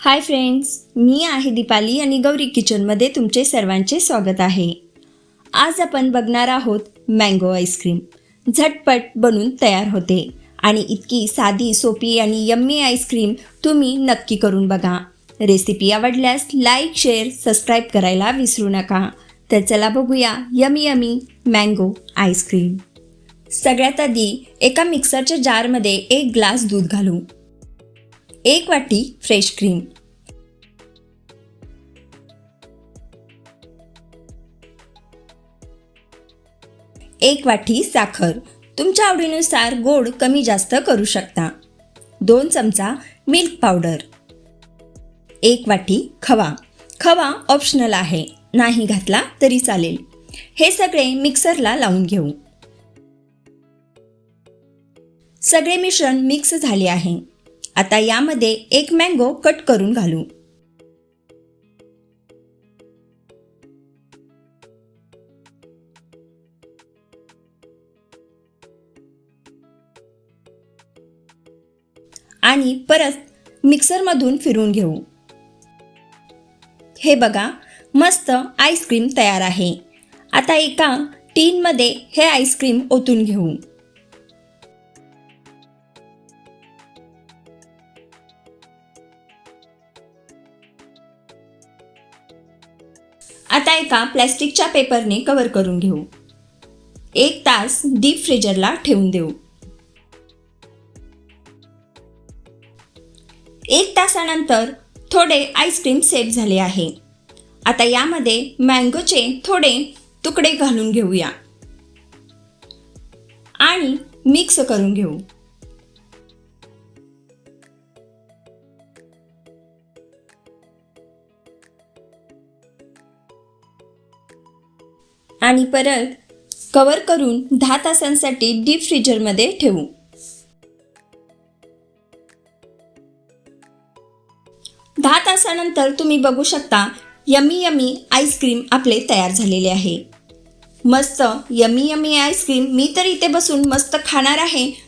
Hi friends मी आहे दीपाली आणि गौरी किचनमध्ये तुमचे सर्वांचे स्वागत आहे. आज आपण बघणार आहोत मँगो आईस्क्रीम झटपट बनून तयार होते आणि इतकी साधी सोपी आणि यम्मी आईस्क्रीम तुम्ही नक्की करून बघा. रेसिपी आवडल्यास लाईक शेअर सबस्क्राईब करायला विसरू नका. तर चला बघूया यमी यमी मँगो आईस्क्रीम सगळ्यात आधी एका मिक्सरच्या जारमध्ये एक ग्लास दूध घालू. एक वाटी फ्रेश क्रीम. एक वाटी साखर. तुमच्या आवडीनुसार गोड कमी जास्त करू शकता. दोन चमचा मिल्क पावडर. एक वाटी खवा. खवा ऑप्शनल आहे. नाही घातला तरी चालेल. हे सगळे मिक्सरला लावून घेऊ. सगळे मिश्रण मिक्स झाले आहे. आता यामध्ये एक मँगो कट करून घालू. आणि परत मिक्सरमधून फिरून घेऊ. हे बघा मस्त आईस्क्रीम तयार आहे. आता एका टीनमध्ये हे आईस्क्रीम ओतून घेऊ. आता एका प्लॅस्टिकच्या पेपरने कवर करून घेऊ. एक तास डीप फ्रीजरला ठेवून देऊ. एक तासानंतर थोडे आईस्क्रीम सेट झाले आहे. आता यामध्ये मँगोचे थोडे तुकडे घालून घेऊया. आणि मिक्स करून घेऊ. आणि परत कवर करून दहा तासांसाठी डीप फ्रीजरमध्ये ठेवू. दहा तासानंतर तुम्ही बघू शकता यमी यमी आईस्क्रीम आपले तयार झालेले आहे. मस्त यमी यमी आईस्क्रीम मी तर इथे बसून मस्त खाणार आहे.